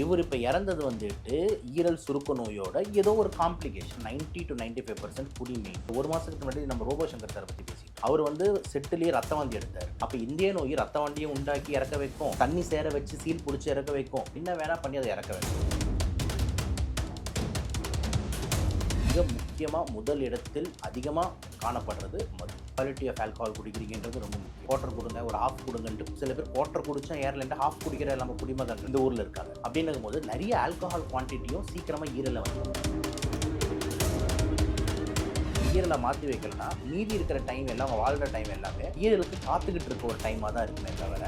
இவர் இப்போ இறந்தது வந்துட்டு ஈரல் சுருக்க நோயோட ஏதோ ஒரு காம்ப்ளிகேஷன் 90 டு 95% ஃபைவ் பர்சன்ட் குடிமை ஒரு மாதத்துக்கு முன்னாடி நம்ம ரோபோ சங்கர் சாரை பற்றி பேசி அவர் வந்து செட்டிலேயே ரத்த வாந்தி எடுத்தார். அப்போ இந்திய நோய் ரத்த வாந்தியை உண்டாக்கி இறக்க வைக்கும். தண்ணி சேர வச்சு சீல் பிடிச்சி இறக்க வைக்கும். என்ன வேணா பண்ணி அதை இறக்க வைக்கும். மிக முக்கியமாக முதல் இடத்தில் அதிகமாக காணப்படுறது மது. குவாலிட்டி ஆஃப் ஆல்கஹால் குடிக்கிறீங்கன்றது ரொம்ப முக்கியம். குவார்டர் கொடுங்க ஒரு ஹாஃப் கொடுங்கன்ட்டு. சில பேர் குவார்டர் குடிச்சா ஏர்லன்ட்டு ஹாஃப் குடிக்கிற நம்ம குடிமகன் இந்த ஊரில் இருக்காங்க. அப்படின்னும் போது நிறைய ஆல்கஹால் குவான்டிட்டியும் சீக்கிரமாக ஈரலை வந்து ஈரலை மாற்றி வைக்கலனா மீதி இருக்கிற டைம் எல்லாம் அவங்க வாழ்கிற டைம் எல்லாமே ஈரலுக்கு காத்துக்கிட்டு இருக்க ஒரு டைமாக தான் இருக்குமே தவிர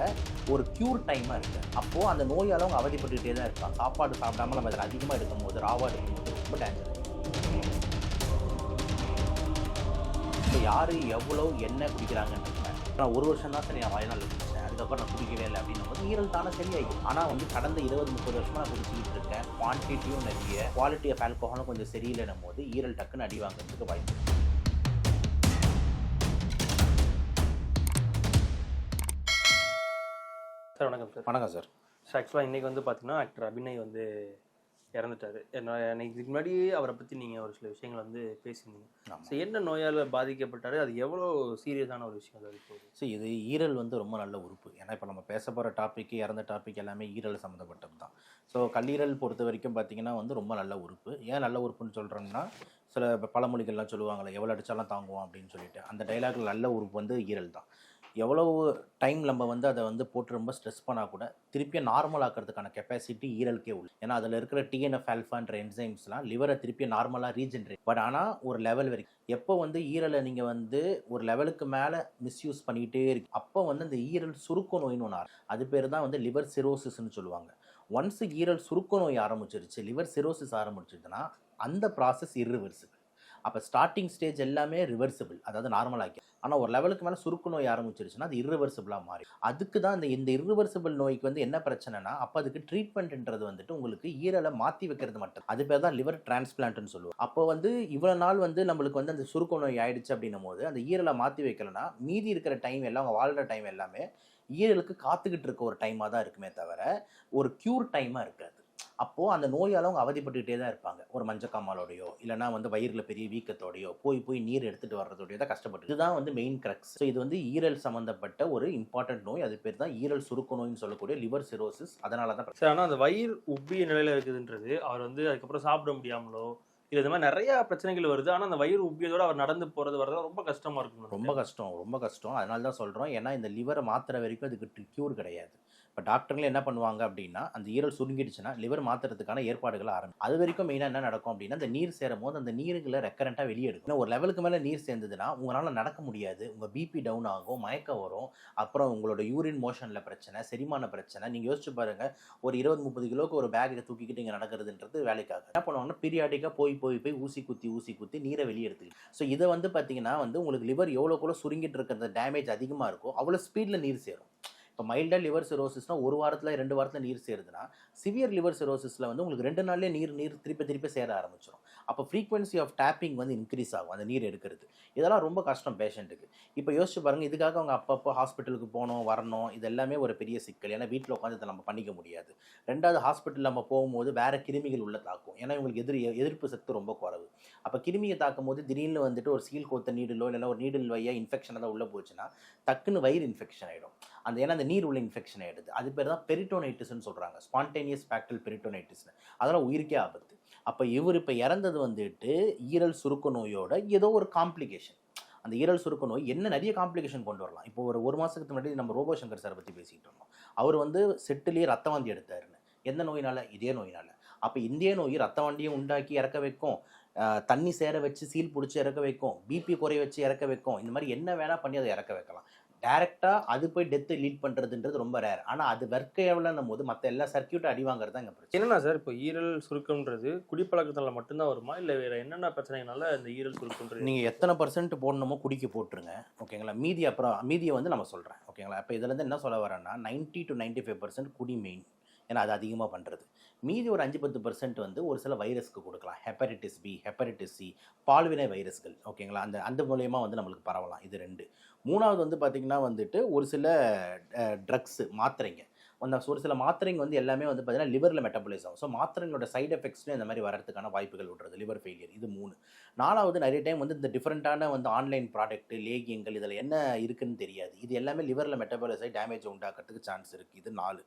ஒரு க்யூர் டைமாக இருக்குது அப்போது அந்த நோயால் அவங்க அவதிப்பட்டுக்கிட்டே தான் இருப்பாங்க. சாப்பாடு சாப்பிடாம நம்ம அதில் அதிகமாக எடுக்கும் போது ராவாக எடுக்கும் போது ரொம்ப டேஞ்சர் இப்போ யார் எவ்வளோ என்ன குடிக்கிறாங்கன்னு நான் ஒரு வருஷம் தான் சரி நான் வயநாள் குடிச்சேன். அதுக்கப்புறம் நான் குடிக்கவே இல்லை அப்படின்னும் போது ஈரல் தானே சரியாயிடும் ஆனால் வந்து கடந்த இருபது முப்பது வருஷமா நான் குடிச்சிக்கிட்டு இருக்கேன். குவான்டிட்டியும் நிறைய. குவாலிட்டி ஆஃப் ஆல்கோஹாலும் கொஞ்சம் சரியில்லைன்னும் போது ஈரல் டக்குன்னு அடி வாங்குறதுக்கு வாய்ப்பு. சார் வணக்கம் சார். வணக்கம் சார். சார் ஆக்சுவலாக இன்றைக்கி வந்து பார்த்தீங்கன்னா ஆக்டர் அபிநய் வந்து இறந்துட்டாரு. இதுக்கு முன்னாடி அவரை பற்றி நீங்கள் ஒரு சில விஷயங்கள் வந்து பேசியிருந்தீங்க. ஸோ என்ன நோயால் பாதிக்கப்பட்டாரு? அது எவ்வளோ சீரியஸான ஒரு விஷயம் அது ஸோ இது ஈரல் வந்து ரொம்ப நல்ல உறுப்பு. ஏன்னா இப்போ நம்ம பேச போகிற டாபிக் இறந்த டாபிக் எல்லாமே ஈரல் சம்மந்தப்பட்டது தான். ஸோ கல்லீரல் பொறுத்த வரைக்கும் பார்த்தீங்கன்னா வந்து ரொம்ப நல்ல உறுப்பு. ஏன் நல்ல உறுப்புன்னு சொல்கிறோம்னா சில பழமொழிகள்லாம் சொல்லுவாங்கள்ல எவ்வளோ அடித்தாலும் தாங்குவோம் அப்படின்னு சொல்லிட்டு. அந்த டைலாக்ல நல்ல உறுப்பு வந்து ஈரல் தான். எவ்வளவு டைம் நம்ம வந்து அதை வந்து போட்டு ரொம்ப ஸ்ட்ரெஸ் பண்ணால் கூட திருப்பியும் நார்மல் ஆக்கிறதுக்கான கெப்பாசிட்டி ஈரலுக்கே உள்ள ஏன்னா அதில் இருக்கிற டிஎன்எஃப் ஆல்ஃபான்ற என்சைம்ஸ்லாம் லிவரை திருப்பியும் நார்மலாக ரீஜென்ரேட் பட் ஆனால் ஒரு லெவல் வரைக்கும். எப்போ வந்து ஈரலை நீங்கள் வந்து ஒரு லெவலுக்கு மேலே மிஸ்யூஸ் பண்ணிக்கிட்டே இருக்கு அப்போ வந்து அந்த ஈரல் சுருக்க நோயின்னு ஒன்று அது பேர் தான் வந்து லிவர் சிரோசிஸ்ன்னு சொல்லுவாங்க. ஒன்ஸ் ஈரல் சுருக்க நோய் ஆரம்பிச்சிருச்சு லிவர் சிரோசிஸ் ஆரம்பிச்சிருச்சுன்னா அந்த ப்ராசஸ் irreversible. அப்போ ஸ்டார்டிங் ஸ்டேஜ் எல்லாமே ரிவர்சிபிள் அதாவது நார்மலாக்கி ஆனால் ஒரு லெவலுக்கு மேலே சுருக்கு நோய் ஆரம்பிச்சிருச்சுன்னா அது irreversible-ஆ மாறி. அதுக்கு தான் இந்த இந்த irreversible நோய்க்கு வந்து என்ன பிரச்சனைனா அப்போ அதுக்கு ட்ரீட்மெண்ட்ன்றது வந்துட்டு உங்களுக்கு ஈரலை மாற்றி வைக்கிறது மட்டும். அது பேர் தான் லிவர் டிரான்ஸ்பிளான்ட்னு சொல்லுவோம். அப்போ வந்து இவ்வளோ நாள் வந்து நம்மளுக்கு வந்து அந்த சுருக்க நோய் ஆயிடுச்சு அப்படின்னும் போது அந்த ஈரலை மாற்றி வைக்கலனா மீதி இருக்கிற டைம் எல்லாம் அவங்க வாழ்கிற டைம் எல்லாமே ஈரலுக்கு காத்துக்கிட்டு இருக்க ஒரு டைமாக தான் இருக்குமே தவிர ஒரு க்யூர் டைமாக இருக்காது. அப்போது அந்த நோயால் அவங்க அவதிப்பட்டுக்கிட்டே தான் இருப்பாங்க. ஒரு மஞ்சக்காமாலோடையோ இல்லைனா வந்து வயிறில் பெரிய வீக்கத்தோடையோ போய் போய் நீர் எடுத்துகிட்டு வர்றதோடையோ தான் கஷ்டப்பட்டு இதுதான் வந்து மெயின் கிரக்ஸ் ஸோ இது வந்து ஈரல் சம்மந்தப்பட்ட ஒரு இம்பார்ட்டன்ட் நோய். அது பேர் தான் ஈரல் சுருக்க நோய்னு சொல்லக்கூடிய லிவர் சிரோசிஸ் அதனால தான். சார் ஆனால் அந்த வயிறு உப்பிய நிலையில் இருக்குதுன்றது அவர் வந்து அதுக்கப்புறம் சாப்பிட முடியாமலோ இல்லை இந்த மாதிரி நிறைய பிரச்சனைகள் வருது. ஆனால் அந்த வயிறு உப்பியதோட அவர் நடந்து போகிறது வரது ரொம்ப கஷ்டமாக இருக்கும் ரொம்ப கஷ்டம் ரொம்ப கஷ்டம். அதனால தான் சொல்கிறோம் ஏன்னா இந்த லிவரை மாத்துற வரைக்கும் அதுக்கு க்யூர் கிடையாது. இப்போ டாக்டருங்களே என்ன பண்ணுவாங்க அப்படின்னா அந்த ஈரல் சுருங்கிடுச்சுன்னா லிவர் மாத்துறதுக்கான ஏற்பாடுகளை ஆரம்பி அது வரைக்கும் மெயினாக என்ன நடக்கும் அப்படின்னா அந்த நீர் சேரும் போது அந்த நீருகளை ரெக்கரண்ட்டாக வெளியே எடுக்கும் ஒரு லெவலுக்கு மேலே நீர் சேர்ந்ததுன்னா உங்களால் நடக்க முடியாது. உங்கள் பிபி டவுன் ஆகும் மயக்கம் வரும். அப்புறம் உங்களோட யூரின் மோஷனில் பிரச்சனை செரிமான பிரச்சனை. நீங்கள் யோசிச்சு பாருங்கள் ஒரு இருபது முப்பது கிலோக்கு ஒரு பேக்கை தூக்கிக்கிட்டு இங்கே நடக்கிறதுன்றது வேலைக்காக என்ன பண்ணுவாங்கன்னா பீரியாடிக்காக போய் போய் போய் ஊசி குத்தி ஊசி குத்தி நீரை வெளியே எடுத்துக்கலாம் ஸோ இதை வந்து பார்த்தீங்கன்னா வந்து உங்களுக்கு லிவர் எவ்வளோக்குள்ள சுருங்கிட்டு இருக்கிற டேமேஜ் அதிகமாக இருக்கோ அவ்வளோ ஸ்பீடில் நீர் சேரும். இப்போ மைல்டாக லிவர் சிரோசிஸ்னால் ஒரு வாரத்தில் ரெண்டு வாரத்தில் நீர் சேருதுன்னா சிவியர் லிவர் சிரோசிஸில் வந்து உங்களுக்கு ரெண்டு நாள்லேயே நீர் நீர் திருப்பி திருப்பி சேர ஆரம்பிச்சிடும் அப்போ ஃப்ரீக்வன்சி ஆஃப் டேப்பிங் வந்து இன்க்ரீஸ் ஆகும். அந்த நீர் எடுக்கிறது. இதெல்லாம் ரொம்ப கஷ்டம் பேஷண்ட்டுக்கு இப்போ யோசிச்சு பாருங்கள் இதுக்காக அவங்க அப்பப்போ ஹாஸ்பிட்டலுக்கு போகணும் வரணும் இது எல்லாமே ஒரு பெரிய சிக்கல். ஏன்னா வீட்டில் உட்காந்து இதை நம்ம பண்ணிக்க முடியாது. ரெண்டாவது ஹாஸ்பிட்டல் நம்ம போகும்போது வேறு கிருமிகள் உள்ள தாக்கும். ஏன்னா இவங்களுக்கு எதிர் எதிர்ப்பு சக்தி ரொம்ப குறைவு. அப்போ கிருமியை தாக்கும் போது திடீர்னு வந்துட்டு ஒரு சீல் கோத்த நீடிலோ இல்லைன்னா ஒரு நீடில் வையா இன்ஃபெக்ஷன் தான் உள்ளே போச்சுன்னா டக்குன்னு வயிறு இன்ஃபெக்ஷன் ஆகிடும் அந்த ஏன்னா அந்த நீர் உள்ள இன்ஃபெக்ஷன் ஆகிடுது அது பேர் தான் பெரிட்டோனைட்டிஸ்னு சொல்கிறாங்க ஸ்பான்டேனியஸ் ஃபேக்டல் பெரிட்டோனைட்டிஸ்னு அதெல்லாம் உயிருக்கே ஆபத்து. அப்போ இவர் இப்போ இறந்தது வந்துட்டு ஈரல் சுருக்க நோயோட ஏதோ ஒரு காம்ப்ளிகேஷன் அந்த ஈரல் சுருக்க நோய் என்ன நிறைய காம்ப்ளிகேஷன் கொண்டு வரலாம். இப்போ ஒரு ஒரு மாதத்துக்கு முன்னாடி நம்ம ரோபோ சங்கர் சாரை பற்றி பேசிக்கிட்டு இருந்தோம். அவர் வந்து செட்டிலேயே ரத்த வாந்தி எடுத்தாருன்னு. எந்த நோயினால? இதே நோயினால. அப்போ இந்திய நோய் ரத்த உண்டாக்கி இறக்க வைக்கும் தண்ணி சேர வச்சு சீல் பிடிச்சி இறக்க வைக்கும் பிபி குறைய வச்சு இறக்க வைக்கும் இந்த மாதிரி என்ன வேணால் பண்ணி அதை இறக்க வைக்கலாம். டேரெக்டாக அது போய் டெத்தை லீட் பண்ணுறதுன்றது ரொம்ப ரேர் ஆனால் அது வெர்க்க எவ்வளோன்னும் போது மற்ற எல்லா சர்க்கியூட்டும் அடி வாங்குறது தான் பிரச்சனை. என்னன்னா சார் இப்போ ஈரல் சுருக்கம்ன்றது குடிப்பழக்கத்தால மட்டும்தான் வருமா? இல்லை வேற என்னென்ன பிரச்சனைகளால இந்த ஈரல் சுருக்கம்ன்றது? நீங்கள் எத்தனை பர்சன்ட் போடணுமோ குடிக்க போட்டுருங்க ஓகேங்களா மீதி அப்புறம் மீதியை வந்து நம்ம சொல்கிறேன் ஓகேங்களா இப்போ இதுலேருந்து என்ன சொல்ல வரேன்னா 90 டு 95% ஃபைவ் பர்சன்ட் குடி மெயின் ஏன்னா அது அதிகமாக பண்ணுறது மீதி ஒரு அஞ்சு பத்து பர்சன்ட் வந்து ஒரு சில வைரஸ்க்கு கொடுக்கலாம். ஹெப்படைட்டிஸ் பி ஹெப்படைட்டிஸ் சி பால்வினை வைரஸ்கள் ஓகேங்களா? அந்த அந்த மூலயமா வந்து நம்மளுக்கு பரவலாம். இது ரெண்டு. மூணாவது வந்து பார்த்திங்கன்னா வந்துட்டு ஒரு சில ட்ரக்ஸு மாத்திரைங்க. அந்த ஒரு சில மாத்திரைங்க வந்து எல்லாமே வந்து பார்த்தீங்கன்னா லிவரில் மெட்டபலைஸ் ஆகும். ஸோ மாத்திரைங்களோட சைடு எஃபெக்ட்ஸ்னு இந்த மாதிரி வரதுக்கான வாய்ப்புகள் விடுறது லிவர் ஃபெயிலியர் இது மூணு. நாலாவது நிறைய டைம் வந்து இந்த டிஃப்ரெண்ட்டான வந்து ஆன்லைன் ப்ராடக்ட் லேகியங்கள் இதில் என்ன இருக்குன்னு தெரியாது. இது எல்லாமே லிவரில் மெட்டபாலைஸ் ஆகி டேமேஜ் உண்டாக்குறதுக்கு சான்ஸ் இருக்குது இது நாலு.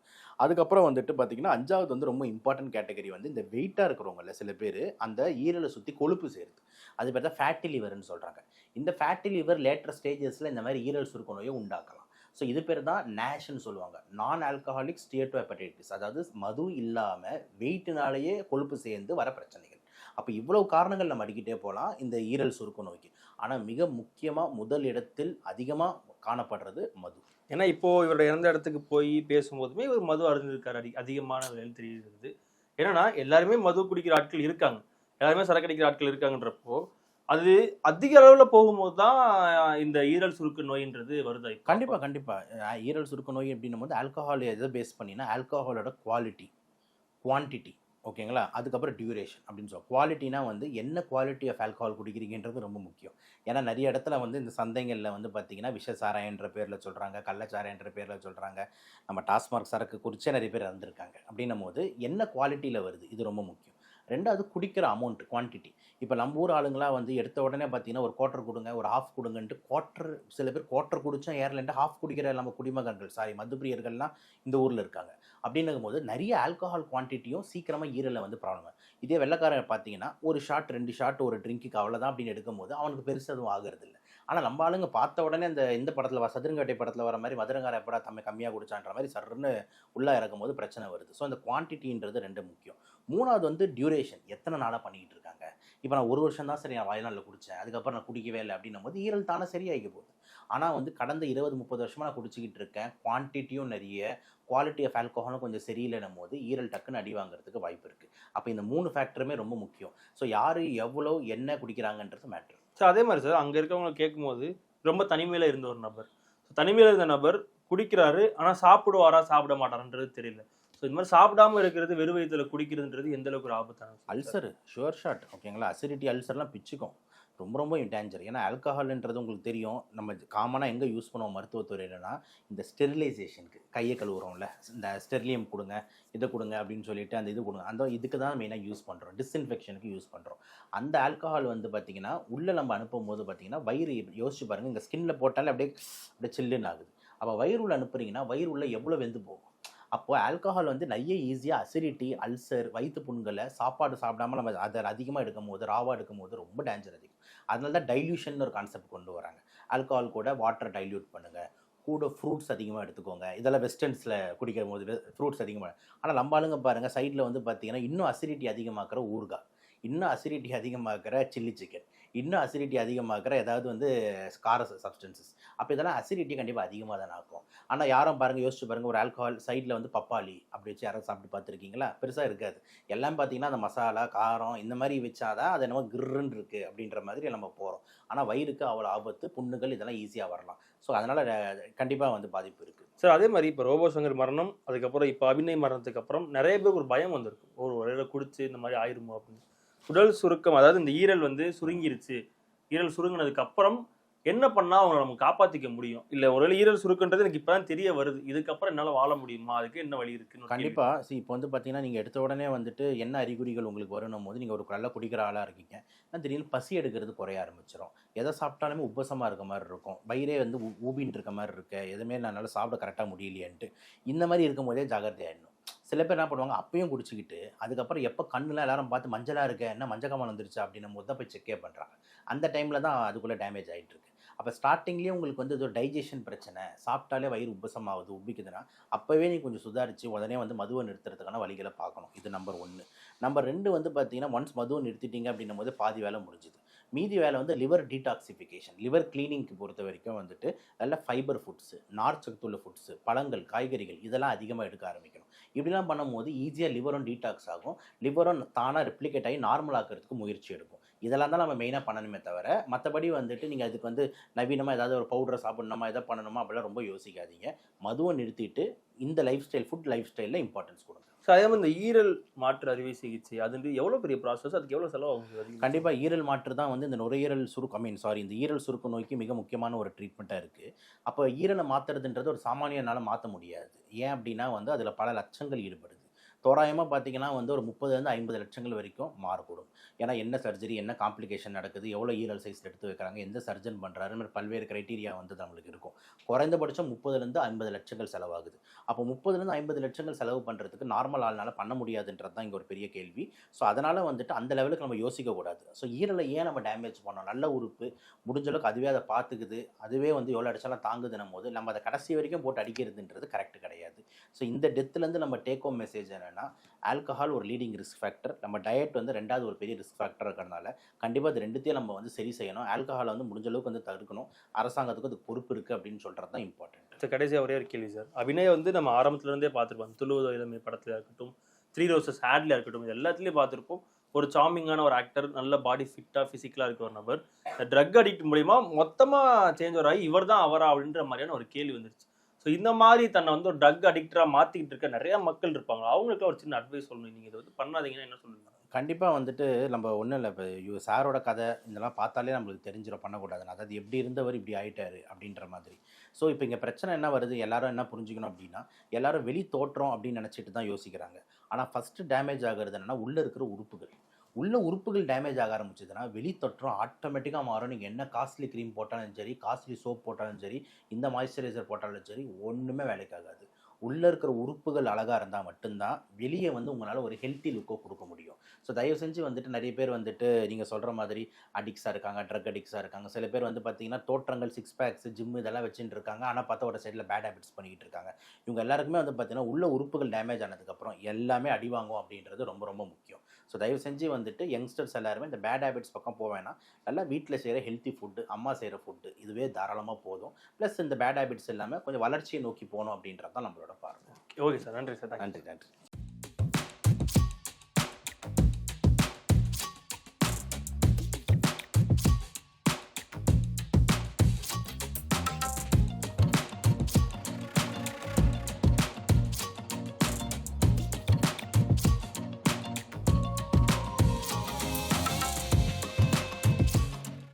அதுக்கப்புறம் வந்துட்டு பார்த்தீங்கன்னா அஞ்சாவது வந்து ரொம்ப இம்பார்ட்டன்ட் கேட்டகரி வந்து இந்த வெயிட்டாக இருக்கிறவங்கள சில பேர் அந்த ஈரலை சுற்றி கொழுப்பு சேருது. அது பேர் தான் ஃபேட்டி லிவர்னு சொல்கிறாங்க இந்த ஃபேட்டி லிவர் லேட்டர் ஸ்டேஜஸில் இந்த மாதிரி ஈரல் சுருக்க நோயை உண்டாக்கலாம். ஸோ இது பேர் தான் நேஷ்னு சொல்லுவாங்க. நான் ஆல்கஹாலிக் ஸ்டியேட்டோ ஹெப்படைட்டிஸ் அதாவது மது இல்லாமல் வெயிட்டினாலேயே கொழுப்பு சேர்ந்து வர பிரச்சனைகள். அப்போ இவ்வளவு காரணங்கள் நம்ம அடிக்கிட்டே போகலாம் இந்த ஈரல் சுருக்க நோய்க்கு. ஆனால் மிக முக்கியமாக முதல் இடத்தில் அதிகமாக காணப்படுறது மது. ஏன்னா இப்போது இவரோட இறந்த இடத்துக்கு போய் பேசும்போதுமே இவர் மது அருந்திருக்கார். அடி அதிகமான விலையில் தெரியுது. என்னன்னா எல்லாருமே மது குடிக்கிற ஆட்கள் இருக்காங்க. எல்லாருமே சரக்கு அடிக்கிற ஆட்கள் இருக்காங்கன்றப்போ அது அதிக அளவில் போகும்போது தான் இந்த ஈரல் சுருக்கு நோயின்றது வருது கண்டிப்பாக கண்டிப்பாக ஈரல் சுருக்க நோய் அப்படின்னும் போது ஆல்கஹால் எதை பேஸ் பண்ணினா ஆல்கஹாலோட குவாலிட்டி குவான்டிட்டி ஓகேங்களா? அதுக்கப்புறம் டியூரேஷன் அப்படின்னு சொல்லுவோம். குவாலிட்டினா வந்து என்ன குவாலிட்டி ஆஃப் ஆல்கஹால் குடிக்கிறீங்கன்றது ரொம்ப முக்கியம். ஏன்னா நிறைய இடத்துல வந்து இந்த சந்தைகளில் வந்து பார்த்தீங்கன்னா விஷசாராயன்ற பேரில் சொல்கிறாங்க கள்ளச்சாராயன்ற பேரில் சொல்கிறாங்க நம்ம டாஸ்மார்க் சரக்கு குறிச்சே நிறைய பேர் இறந்துருக்காங்க. அப்படின்னும் போது என்ன குவாலிட்டியில் வருது? இது ரொம்ப முக்கியம். ரெண்டாவது குடிக்கிற அமௌண்ட் குவான்டிட்டி இப்போ நம்ம ஊர் ஆளுங்களாம் வந்து எடுத்த உடனே பார்த்தீங்கன்னா ஒரு குவார்ட்டர் கொடுங்க ஒரு ஹாஃப் கொடுங்கன்ட்டு குவார்ட்டர் சில பேர் குவார்ட்டர் குடிச்சா ஏர்லேண்டு ஹாஃப் குடிக்கிற நம்ம குடிமகன்கள் சாரி மதுப்பிரியர்கள்லாம் இந்த ஊரில் இருக்காங்க. அப்படின்னும் போது நிறைய ஆல்கஹால் குவான்டிட்டியும் சீக்கிரமாக ஈரலில் வந்து ப்ராப்ளம் இதே வெள்ளக்காரன் பார்த்தீங்கன்னா ஒரு ஷாட் ரெண்டு ஷாட் ஒரு ட்ரிங்க்குக்கு அவ்வளோதான் அப்படின்னு எடுக்கும்போது அவனுக்கு பெருசு எதுவும் ஆகிறது இல்லை ஆனால் நம்ம ஆளுங்க பார்த்த உடனே அந்த இந்த படத்தில் வர சதுரங்கட்டை படத்தில் வர மாதிரி மதுரங்கார எப்படா தம்மை கம்மியாக குடிச்சான்ற மாதிரி சர்ன்னு உள்ளே இறக்கும்போது பிரச்சனை வருது. ஸோ அந்த குவான்டிட்டின்றது ரெண்டு முக்கியம். மூணாவது வந்து டியூரேஷன் எத்தனை நாளாக பண்ணிக்கிட்டு இருக்காங்க? இப்போ நான் ஒரு வருஷம் தான் சரி நான் வயநாளில் குடித்தேன் அதுக்கப்புறம் நான் குடிக்கவே இல்லை அப்படின்னும் போது ஈரல் தானே சரியாகி போகுது. ஆனால் வந்து கடந்த இருபது முப்பது வருஷமாக நான் குடிச்சிக்கிட்டு இருக்கேன். குவான்டிட்டியும் நிறைய குவாலிட்டி ஆஃப் ஆல்கோஹாலும் கொஞ்சம் சரியில்லைன்னும் போது ஈரல் டக்குன்னு அடி வாங்குறதுக்கு வாய்ப்பு இருக்குது அப்போ இந்த மூணு ஃபேக்டருமே ரொம்ப முக்கியம். ஸோ யார் எவ்வளோ என்ன குடிக்கிறாங்கன்றது மேட்ரு ஸோ அதே மாதிரி சார் அங்கே இருக்கவங்க கேட்கும்போது ரொம்ப தனிமையில் இருந்த ஒரு நபர். தனிமையில் இருந்த நபர் குடிக்கிறாரு ஆனால் சாப்பிடுவாரா சாப்பிட மாட்டாரான்றது தெரியல. ஸோ இந்த மாதிரி சாப்பிடாம இருக்கிறது வெறும் வயிற்றுல குடிக்கிறதுன்றது எந்த அளவுக்கு ஒரு ஆபத்தான அல்சர் ஷுவர் ஷாட் ஓகேங்களா? அசிடிட்டி அல்சர்லாம் பிச்சுக்கும். ரொம்ப ரொம்ப டேஞ்சர் ஏன்னா ஆல்கஹால்ன்றது உங்களுக்கு தெரியும். நம்ம காமனாக எங்கே யூஸ் பண்ணுவோம் மருத்துவத்துறையிலனா இந்த ஸ்டெரிலைசேஷனுக்கு கையை கழுவுறோம்ல. இந்த ஸ்டெர்லியம் கொடுங்க இதை கொடுங்க அப்படின்னு சொல்லிட்டு அந்த இது கொடுங்க. அந்த இதுக்கு தான் மெயினாக யூஸ் பண்ணுறோம் டிஸ்இன்ஃபெக்ஷனுக்கு யூஸ் பண்ணுறோம் அந்த ஆல்கஹால் வந்து பார்த்திங்கன்னா உள்ளே நம்ம அனுப்பும் போது பார்த்தீங்கன்னா வயிறு யோசிச்சு பாருங்கள் இந்த ஸ்கின்ல போட்டாலே அப்படியே அப்படியே சில்லுன்னு ஆகுது. அப்போ வயிறு உள்ள அனுப்புறீங்கன்னா வயிறு உள்ள எவ்வளோ வெந்து போகும்? அப்போ ஆல்கஹால் வந்து நிறைய ஈஸியாக அசிடிட்டி அல்சர் வயிற்று புண்களை சாப்பாடு சாப்பிடாம நம்ம அதை அதிகமாக எடுக்கும் போது ராவாக எடுக்கும் போது ரொம்ப டேஞ்சர் அதிகம். அதனால தான் டைல்யூஷன் ஒரு கான்செப்ட் கொண்டு வராங்க. ஆல்கஹால் கூட வாட்டர் டைல்யூட் பண்ணுங்கள் கூட ஃப்ரூட்ஸ் அதிகமாக எடுத்துக்கோங்க. இதெல்லாம் வெஸ்டர்ன்ஸில் குடிக்கிற போது ஃப்ரூட்ஸ் அதிகமாக ஆனால் நம்ம ஆளுங்க பாருங்கள் சைடில் வந்து பார்த்தீங்கன்னா இன்னும் அசிடிட்டி அதிகமாக்குற ஊறுகாய். இன்னும் அசிடிட்டி அதிகமாகிற சில்லி சிக்கன் இன்னும் அசிடிட்டி அதிகமாகிற ஏதாவது வந்து கார சப்ஸ்டன்சஸ் அப்போ இதெல்லாம் அசிடிட்டி கண்டிப்பாக அதிகமாக தான் ஆகும் ஆனால் யாரும் பாருங்கள் யோசிச்சு பாருங்கள் ஒரு ஆல்கஹால் சைடில் வந்து பப்பாளி அப்படி வச்சு யாரும் சாப்பிட்டு பார்த்துருக்கீங்களா? பெருசாக இருக்காது. எல்லாம் பார்த்தீங்கன்னா அந்த மசாலா காரம் இந்த மாதிரி வச்சாதான் அது நம்ம கிருன்னு இருக்குது அப்படின்ற மாதிரி நம்ம போகிறோம் ஆனால் வயிறுக்கு அவ்வளோ ஆபத்து புண்ணுகள் இதெல்லாம் ஈஸியாக வரலாம். ஸோ அதனால் கண்டிப்பாக வந்து பாதிப்பு இருக்குது சார் அதே மாதிரி இப்போ ரோபோ சங்கர் மரணம் அதுக்கப்புறம் இப்போ அபிநய் மரணத்துக்கு அப்புறம் நிறைய பேருக்கு ஒரு பயம் வந்திருக்கு ஒரு வழியில் குடிச்சு இந்த மாதிரி ஆயிருமோ அப்படின்னு. உடல் சுருக்கம் அதாவது இந்த ஈரல் வந்து சுருங்கிருச்சு. ஈரல் சுருங்கினதுக்கு அப்புறம் என்ன பண்ணால் அவங்களை நம்ம காப்பாற்றிக்க முடியும்? இல்லை ஒருவேளை ஈரல் சுருக்குன்றது எனக்கு இப்போ தான் தெரிய வருது. இதுக்கப்புறம் என்னால் வாழ முடியுமா? அதுக்கு என்ன வழி இருக்குன்னு கண்டிப்பாக சி இப்போ வந்து பார்த்தீங்கன்னா நீங்கள் எடுத்த உடனே வந்துட்டு என்ன அறிகுறிகள் உங்களுக்கு வரணும் போது நீங்கள் ஒரு நல்ல குடிக்கிற ஆளாக இருக்கீங்க. ஆனால் திடீர்னு பசி எடுக்கிறது குறைய ஆரம்பிச்சிடும் எதை சாப்பிட்டாலுமே உப்பசமாக இருக்க மாதிரி இருக்கும். வயிறே வந்து ஊ- ஊபின்னு இருக்க மாதிரி இருக்கு. எதுவுமே என்னால் சாப்பிட கரெக்டாக முடியலையேன்ட்டு. இந்த மாதிரி இருக்கும்போதே ஜாகிரதையாயிடணும் சில பேர் என்ன பண்ணுவாங்க அப்பயும் குடிச்சிக்கிட்டு அதுக்கப்புறம் எப்போ கண்ணுலாம் எல்லாரும் பார்த்து மஞ்சளாக இருக்க என்ன மஞ்சள் காமல் வந்துருச்சு? அப்படின்னும் போது தான் போய் செக்கே பண்ணுறாங்க அந்த டைமில் தான் அதுக்குள்ளே டேமேஜ் ஆகிட்டு இருக்கு. அப்போ ஸ்டார்டிங்லேயே உங்களுக்கு வந்து இது ஒரு டைஜஷன் பிரச்சனை சாப்பிட்டாலே வயிறு உபசமாகுது உப்பிக்குதுன்னா அப்போவே நீ கொஞ்சம் சுதாரித்து உடனே வந்து மதுவை நிறுத்துறதுக்கான வழிகளை பார்க்கணும். இது நம்பர் ஒன்று நம்பர் ரெண்டு வந்து பார்த்தீங்கன்னா ஒன்ஸ் மதுவை நிறுத்திட்டீங்க அப்படின்னும் போது பாதி வேலை முடிஞ்சுது. மீதி வேலை வந்து லிவர் டீடாக்சிஃபிகேஷன் லிவர் கிளீனிங்க்கு பொறுத்த வரைக்கும் வந்துட்டு நல்ல ஃபைபர் ஃபுட்ஸு நார் சத்துள்ள ஃபுட்ஸு பழங்கள் காய்கறிகள் இதெல்லாம் அதிகமாக எடுக்க ஆரம்பிக்கணும். இப்படிலாம் பண்ணும்போது ஈஸியாக லிவரும் டீடாக்ஸ் ஆகும். லிவரும் தானாக ரெப்ளிகேட் ஆகி நார்மல் ஆக்கிறதுக்கு முயற்சி எடுக்கும். இதெல்லாம் தான் நம்ம மெயினாக பண்ணணுமே தவிர மற்றபடி வந்துட்டு நீங்கள் அதுக்கு வந்து நவீனமாக ஏதாவது ஒரு பவுடரை சாப்பிடணுமா எதை பண்ணணுமா அப்படிலாம் ரொம்ப யோசிக்காதீங்க. மதுவை நிறுத்திட்டு இந்த லைஃப் ஸ்டைல் ஃபுட் லைஃப் ஸ்டைலில் இம்பார்ட்டன்ஸ் கொடுங்க. ஸோ அதே மாதிரி இந்த ஈரல் மாற்று அறுவை சிகிச்சை அது வந்து எவ்வளோ பெரிய ப்ராசஸ் அதுக்கு எவ்வளோ செலவு ஆகும் அதிகமா? கண்டிப்பாக ஈரல் மாற்று தான் வந்து இந்த நுரையீரல் சுருக்கு ஐ மீன் சாரி இந்த ஈரல் சுருக்கு நோய்க்கு மிக முக்கியமான ஒரு ட்ரீட்மெண்ட்டாக இருக்குது அப்போ ஈரலை மாற்றுறதுன்றது ஒரு சாமானியனால மாற்ற முடியாது. ஏன் அப்படின்னா வந்து அதில் பல லட்சங்கள் ஈடுபடுது. தோராயமாக பார்த்தீங்கன்னா வந்து ஒரு முப்பதுலேருந்து ஐம்பது லட்சங்கள் வரைக்கும் மாறக்கூடும். ஏன்னா என்ன சர்ஜரி என்ன காம்ப்ளிகேஷன் நடக்குது எவ்வளோ ஈரல் சைஸ் எடுத்து வைக்கிறாங்க எந்த சர்ஜன் பண்ணுறாரு மாதிரி பல்வேறு கிரைட்டீரியா வந்து நம்மளுக்கு இருக்கும். குறைந்தபட்சம் முப்பதுலேருந்து ஐம்பது லட்சங்கள் செலவாகுது. அப்போ முப்பதுலேருந்து ஐம்பது லட்சங்கள் செலவு பண்ணுறதுக்கு நார்மல் ஆள்னால பண்ண முடியாதுன்றது தான் இங்கே ஒரு பெரிய கேள்வி. ஸோ அதனால் வந்துட்டு அந்த லெவலுக்கு நம்ம யோசிக்கக்கூடாது ஸோ ஈரலை ஏன் நம்ம டேமேஜ் பண்ணோம்? நல்ல உறுப்பு முடிஞ்ச அளவுக்கு அதுவே அதை பார்த்துக்குது அதுவே வந்து எவ்வளோ அடிச்சாலும் தாங்குதுன்னும் போது நம்ம அதை கடைசி வரைக்கும் போட்டு அடிக்கிறதுன்றது கரெக்ட் கிடையாது. ஸோ இந்த டெத்துலேருந்து நம்ம டேக் ஹோம் மெசேஜ் என்னென்னா ஆல்கஹால் ஒரு லீடிங் ரிஸ்க் ஃபேக்டர் நம்ம டயட் வந்து ரெண்டாவது ஒரு பெரிய ரிஸ்க் ஃபேக்டர் இருக்கிறனால கண்டிப்பாக அது ரெண்டுத்தையும் நம்ம வந்து சரி செய்யணும். ஆல்கஹாலை வந்து முடிஞ்ச அளவுக்கு வந்து தடுக்கணும் அரசாங்கத்துக்கு அதுக்கு பொறுப்பு இருக்குது அப்படின்னு சொல்கிறது தான் இம்பார்ட்டன்ட் சார் கடைசியாக ஒரே ஒரு கேள்வி சார். அபிநய வந்து நம்ம ஆரம்பத்துலேருந்தே பார்த்துருப்போம். துளுவதோ இளமை படத்தில் இருக்கட்டும் த்ரீ ரோசஸ் ஆட்ல இருக்கட்டும் இது எல்லாத்துலேயும் பார்த்துருப்போம். ஒரு சாமிங்கான ஒரு ஆக்டர் நல்ல பாடி ஃபிட்டாக ஃபிசிக்கலாக இருக்க ஒரு நபர். இந்த ட்ரக் அடிக்ட் மூலிமா மொத்தமாக சேஞ்ச் ஆகி இவர் தான் அவரா அப்படின்ற மாதிரியான ஒரு கேள்வி வந்துருச்சு. ஸோ இந்த மாதிரி தன்னை வந்து ஒரு ட்ரக் அடிக்டராக மாற்றிக்கிட்டு இருக்க நிறைய மக்கள் இருப்பாங்க. அவங்களுக்கு ஒரு சின்ன அட்வைஸ் சொல்லணும். நீங்கள் இதை வந்து பண்ணாதீங்கன்னா என்ன சொல்லுங்க கண்டிப்பாக வந்துட்டு நம்ம ஒன்றும் இல்லை. இப்போ சாரோட கதை இதெல்லாம் பார்த்தாலே நம்மளுக்கு தெரிஞ்சிடும் பண்ணக்கூடாதுன்னு. அதாவது எப்படி இருந்தவர் இப்படி ஆயிட்டாரு அப்படின்ற மாதிரி. ஸோ இப்போ இங்கே பிரச்சனை என்ன வருது? எல்லாரும் என்ன புரிஞ்சுக்கணும் அப்படின்னா எல்லாரும் வெளி தோற்றம் அப்படின்னு நினச்சிட்டு தான் யோசிக்கிறாங்க. ஆனால் ஃபஸ்ட்டு டேமேஜ் ஆகிறது என்னன்னா உள்ளே இருக்கிற உறுப்புகள். உள்ள உறுப்புகள் டேமேஜ் ஆக ஆரம்பிச்சதுன்னா வெளி தொற்றம் ஆட்டோமேட்டிக்காக மாறும். நீங்கள் என்ன காஸ்ட்லி க்ரீம் போட்டாலும் சரி காஸ்ட்லி சோப் போட்டாலும் சரி இந்த மாய்ஸ்சரைசர் போட்டாலும் சரி ஒன்றுமே வேலைக்கு ஆகாது. உள்ளே இருக்கிற உறுப்புகள் அழகாக இருந்தால் மட்டும்தான் வெளியே வந்து உங்களால் ஒரு ஹெல்த்தி லுக்கோ கொடுக்க முடியும். ஸோ தயவு செஞ்சு வந்துட்டு நிறைய பேர் வந்துட்டு நீங்கள் சொல்கிற மாதிரி அடிக்ஸாக இருக்காங்க ட்ரக் அடிக்ஸாக இருக்காங்க. சில பேர் வந்து பார்த்தீங்கன்னா தோற்றங்கள் சிக்ஸ் பேக்ஸ் ஜிம் இதெல்லாம் வச்சுட்டு இருக்காங்க. ஆனால் பார்த்தா ஒரு சைடில் பேட் ஹேபிட்ஸ் பண்ணிக்கிட்டு இருக்காங்க. இவங்க எல்லாருக்குமே வந்து பார்த்தீங்கன்னா உள்ள உறுப்புகள் டேமேஜ் ஆனதுக்கப்புறம் எல்லாமே அடி வாங்கும் அப்படின்றது ரொம்ப ரொம்ப முக்கியம். ஸோ தயவு செஞ்சு வந்துட்டு யங்ஸ்டர்ஸ் எல்லாருமே இந்த பேட் ஹேபிட்ஸ் பக்கம் போவேன்னா நல்லா வீட்டில் செய்கிற ஹெல்த்தி ஃபுட்டு அம்மா செய்கிற ஃபுட்டு இதுவே தாராளமாக போதும். ப்ளஸ் இந்த பேட் ஹேபிட்ஸ் எல்லாமே கொஞ்சம் வளர்ச்சியை நோக்கி போகணும் அப்படின்றது தான் நம்மளோட பார்வை. ஓகே சார் நன்றி சார் நன்றி நன்றி.